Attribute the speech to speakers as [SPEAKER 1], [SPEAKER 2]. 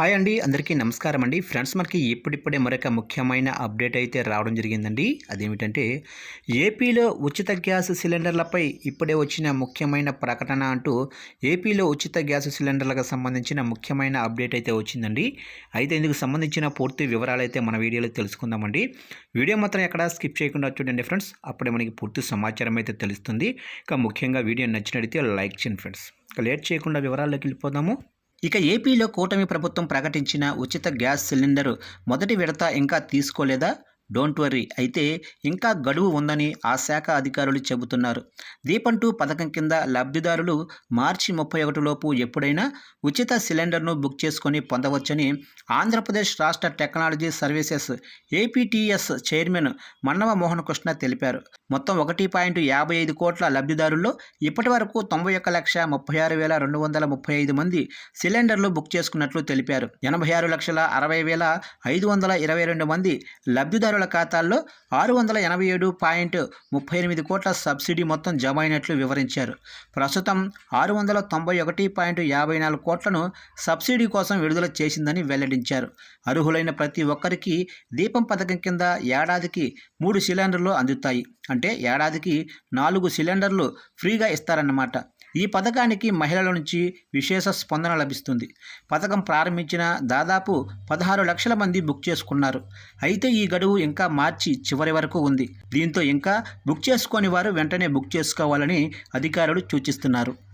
[SPEAKER 1] Hi అండి అందరికీ నమస్కారం అండి. ఫ్రెండ్స్ మనకి ఇప్పుడిప్పుడే మరొక ముఖ్యమైన అప్డేట్ అయితే రావడం జరిగిందండి. అదేమిటంటే ఏపీలో ఉచిత గ్యాస్ సిలిండర్లపై ఇప్పుడే వచ్చిన ముఖ్యమైన ప్రకటన అంటూ ఏపీలో ఉచిత గ్యాస్ సిలిండర్లకు సంబంధించిన ముఖ్యమైన అప్డేట్ అయితే వచ్చిందండి. అయితే ఇందుకు సంబంధించిన పూర్తి వివరాలు అయితే మన వీడియోలో తెలుసుకుందామండి. వీడియో మాత్రం ఎక్కడ స్కిప్ చేయకుండా చూడండి ఫ్రెండ్స్. అప్పుడే మనకి పూర్తి సమాచారం అయితే తెలుస్తుంది. ఇక ముఖ్యంగా వీడియో నచ్చినట్లయితే లైక్ చేయండి ఫ్రెండ్స్. లేట్ చేయకుండా వివరాల్లోకి వెళ్ళిపోదాము. ఇక ఏపీలో కూటమి ప్రభుత్వం ప్రకటించిన ఉచిత గ్యాస్ సిలిండర్ మొదటి విడత ఇంకా తీసుకోలేదా? డోంట్ వర్రీ అయితే ఇంకా గడువు ఉందని ఆ శాఖ అధికారులు చెబుతున్నారు. దీపం టూ పథకం కింద లబ్ధిదారులు మార్చి ముప్పై ఒకటిలోపు ఎప్పుడైనా ఉచిత సిలిండర్ను బుక్ చేసుకొని పొందవచ్చని ఆంధ్రప్రదేశ్ రాష్ట్ర technology services APTS chairman Mannava Mohan Krishna తెలిపారు. మొత్తం ఒకటి పాయింట్ యాభై ఐదు కోట్ల లబ్ధిదారుల్లో ఇప్పటి వరకు తొంభై ఒక్క లక్ష ముప్పై ఆరు వేల రెండు వందల ముప్పై ఐదు మంది సిలిండర్లు బుక్ చేసుకున్నట్లు తెలిపారు. ఎనభై ఆరు లక్షల అరవై వేల ఐదు వందల ఇరవై రెండు మంది లబ్ధిదారుల ఖాతాల్లో ఆరు వందల ఎనభై ఏడు పాయింట్ ముప్పై ఎనిమిది కోట్ల సబ్సిడీ మొత్తం జమ అయినట్లు వివరించారు. ప్రస్తుతం ఆరు వందల తొంభై ఒకటి పాయింట్ యాభై నాలుగు కోట్లను సబ్సిడీ కోసం విడుదల చేసిందని వెల్లడించారు. అర్హులైన ప్రతి ఒక్కరికి దీపం పథకం కింద ఏడాదికి మూడు సిలిండర్లు అందుతాయి. అంటే ఏడాదికి నాలుగు సిలిండర్లు ఫ్రీగా ఇస్తారన్నమాట. ఈ పథకానికి మహిళల నుంచి విశేష స్పందన లభిస్తుంది. పథకం ప్రారంభించిన దాదాపు పదహారు లక్షల మంది బుక్ చేసుకున్నారు. అయితే ఈ గడువు ఇంకా మార్చి చివరి వరకు ఉంది. దీంతో ఇంకా బుక్ చేసుకోని వారు వెంటనే బుక్ చేసుకోవాలని అధికారులు సూచిస్తున్నారు.